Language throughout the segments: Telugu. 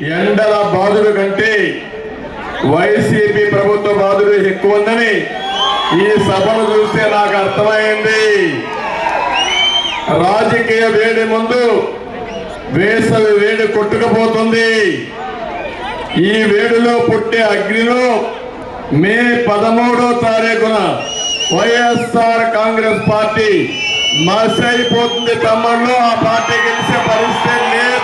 ఎండల బాధుడు కంటే వైసీపీ ప్రభుత్వ బాధుడు ఎక్కువ ఉందని ఈ సభను చూస్తే నాకు అర్థమైంది. రాజకీయ వేడి ముందు వేసవి వేడి కొట్టుకుపోతుంది. ఈ వేడిలో పుట్టే అగ్నిలో మే పదమూడో తారీఖున వైఎస్ఆర్ కాంగ్రెస్ పార్టీ మసైపోతుంది తమ్ముళ్ళు ఆ పార్టీ గెలిచే పరిస్థితి లేదు.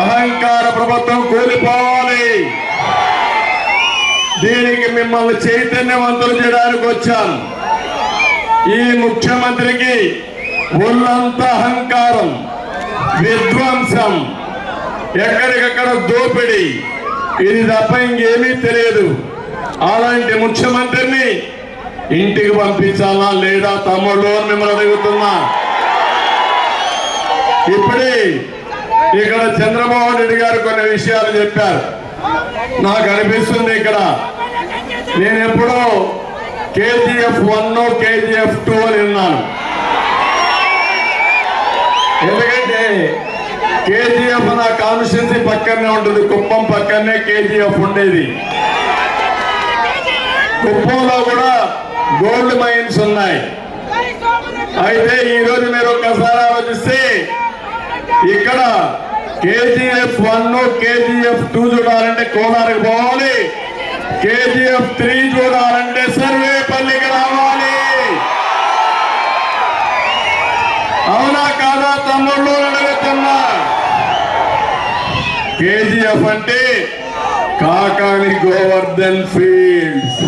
అహంకార ప్రభుత్వం కూలిపోవాలి. దీనికి మిమ్మల్ని చైతన్యవంతులు చేయడానికి వచ్చాను ఈ ముఖ్యమంత్రికి ఒళ్ళంత అహంకారం విధ్వంసం ఎక్కడికక్కడ దోపిడి ఇది తప్ప ఇంకేమీ తెలియదు. అలాంటి ముఖ్యమంత్రిని ఇంటికి పంపించాలా లేదా తమ్ముళ్ళు మిమ్మల్ని అడుగుతున్నా. ఇప్పుడే ఇక్కడ చంద్రమోహన్ రెడ్డి గారు కొన్ని విషయాలు చెప్పారు. నాకు అనిపిస్తుంది ఇక్కడ. నేను ఎప్పుడో కేజీఎఫ్ వన్ కేజీఎఫ్ టూ అని విన్నాను. ఎందుకంటే కేజీఎఫ్ నా కాన్స్టిట్యున్సీ పక్కనే ఉంటుంది. కుప్పం పక్కనే కేజీఎఫ్ ఉండేది. కుప్పంలో కూడా గోల్డ్ మైన్స్ ఉన్నాయి. అయితే ఈరోజు మీరు ఒక్కసారి ఆలోచిస్తే ఇక్కడ కేజీఎఫ్ వన్ కేజీఎఫ్ టూ చూడాలంటే కోలారికి పోవాలి. కేజీఎఫ్ త్రీ చూడాలంటే సర్వేపల్లికి రావాలి. అవునా కాదా తమ్ముళ్ళు? అడుగుతున్నా కేజీఎఫ్ అంటే Kakani Govardhan fields.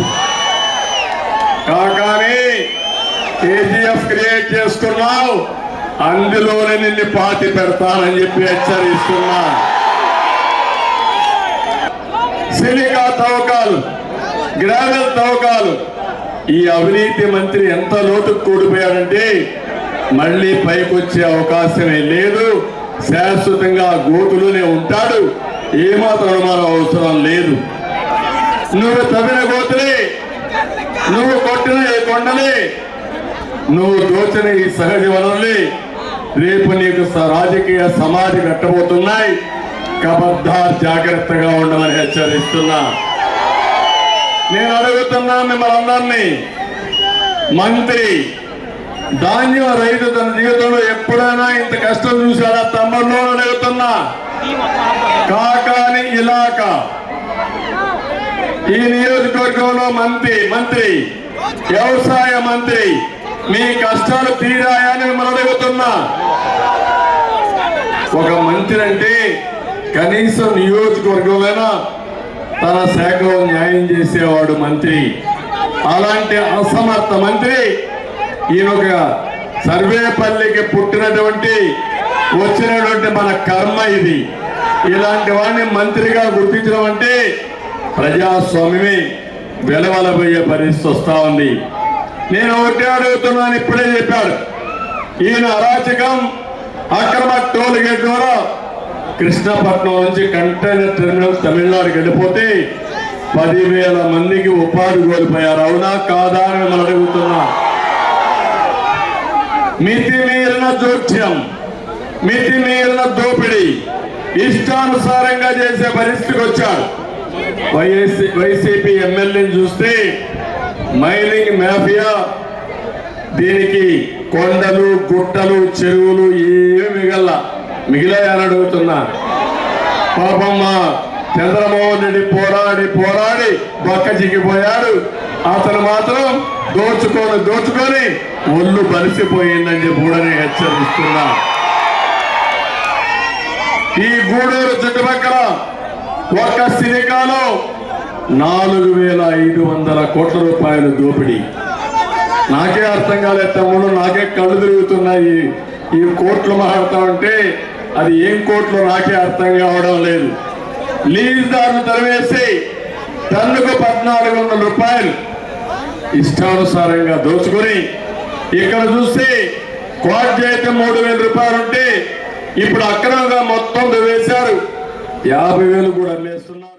Kakani KGF create చేసుకున్నావు. అందులోనే నిన్ను పాతి పెడతానని చెప్పి హెచ్చరిస్తున్నా. సిలికా తవ్వకాలు గ్రావెల్ తవ్వకాలు. ఈ అవినీతి మంత్రి ఎంత లోతుకు కూడిపోయాడంటే మళ్ళీ పైకొచ్చే అవకాశమే లేదు. శాశ్వతంగా గోతులోనే ఉంటాడు. ఏమాత్రం అనుమానం అవసరం లేదు. నువ్వు తవ్విన గోతులే నువ్వు కొట్టిన ఈ కొండలే నువ్వు దోచిన ఈ సహజ వనంలే రేపు నీకు స- రాజకీయ సమాధి కట్టబోతున్నాయి కబద్దార్ జాగ్రత్తగా ఉండమని హెచ్చరిస్తున్నా. నేను అడుగుతున్నా మిమ్మల్ని అందరినీ. మంత్రి ధాన్యం రైతు తన జీవితంలో ఎప్పుడైనా ఇంత కష్టం చూశాడా? తమ్ముళ్ళు అడుగుతున్నా. కాకాని ఇలాకా. ఈ నియోజకవర్గంలో మంత్రి మంత్రి వ్యవసాయ మంత్రి మీ కష్టాలు తీరాయని మిమ్మల్ని అడుగుతున్నా ఒక మంత్రి అంటే కనీసం నియోజకవర్గంలోనా తన శాఖలో న్యాయం చేసేవాడు మంత్రి. అలాంటి అసమర్థ మంత్రి ఈయన ఒక సర్వేపల్లికి పుట్టినటువంటి వచ్చినటువంటి మన కర్మ ఇది. ఇలాంటి వాడిని మంత్రిగా గుర్తించడం అంటే ప్రజాస్వామ్యమే వెలవలబోయే పరిస్థితి వస్తూ ఉంది. నేను ఒకటే అడుగుతున్నాను ఇప్పుడే చెప్పాడు. ఈయన అరాచకం అక్రమ టోల్ గేట్ ద్వారా కృష్ణపట్నం నుంచి కంటైనర్ టెర్మినల్ తమిళనాడుకి వెళ్ళిపోతే పదివేల మందికి ఉపాధి కోల్పోయారు. అవునా కాదా అని మిమ్మల్ని అడుగుతున్నా. మితిమీరిన జోక్యం మితిమీరిన దోపిడీ ఇష్టానుసారంగా చేసే పరిస్థితికి వచ్చాడు వైఎస్సీ వైసీపీ ఎమ్మెల్యేని చూస్తే మైనింగ్ మాఫియా. దీనికి కొండలు గుట్టలు చెరువులు ఏమి మిగల మిగిలాయని అడుగుతున్నా. పాపమ్మ చంద్రమోహన్ రెడ్డి పోరాడి పోరాడి బక్క చిక్కిపోయాడు. అతను మాత్రం దోచుకొని దోచుకొని ఒళ్ళు బలిసిపోయిందని చెప్పి కూడా నేను హెచ్చరిస్తున్నా. ఈ గూడూరు చుట్టుపక్కల ఒక్క సినికాలో నాలుగు వేల ఐదు వందల కోట్ల రూపాయలు దోపిడీ. నాకే అర్థం కాలేదు తమ్ముడు నాకే కళ్ళు తిరుగుతున్నాయి. ఈ కోట్లు మాట్లాడుతా ఉంటే అది ఏం కోట్లు నాకే అర్థం కావడం లేదు. లీజుదారులు తరివేసి టన్నుకు పద్నాలుగు వందల రూపాయలు ఇష్టానుసారంగా దోచుకొని ఇక్కడ చూస్తే క్వాడ్ అయితే మూడు వేల రూపాయలు ఉంటే ఇప్పుడు అక్రమంగా మొత్తం వేశారు. యాభై వేలు కూడా అమ్మేస్తున్నారు.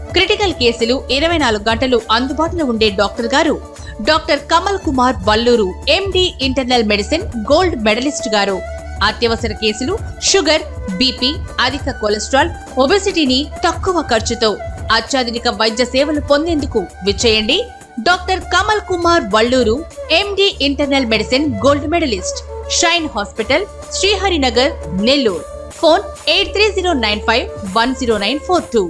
క్రిటికల్ కేసులు ఇరవై నాలుగు గంటలు అందుబాటులో ఉండే డాక్టర్ గారు. Doctor Kamal Kumar Valluru MD internal medicine gold medalist గారు. అత్యవసర కేసులు షుగర్ బీపీ అధిక కొలెస్ట్రాల్ ఒబెసిటీని తక్కువ ఖర్చుతో అత్యాధునిక వైద్య సేవలు పొందేందుకు విచ్చేయండి. Doctor Kamal Kumar Valluru MD internal medicine gold medalist Shine Hospital Sriharinagar Nellore. Phone eight three zero nine five one zero nine four two.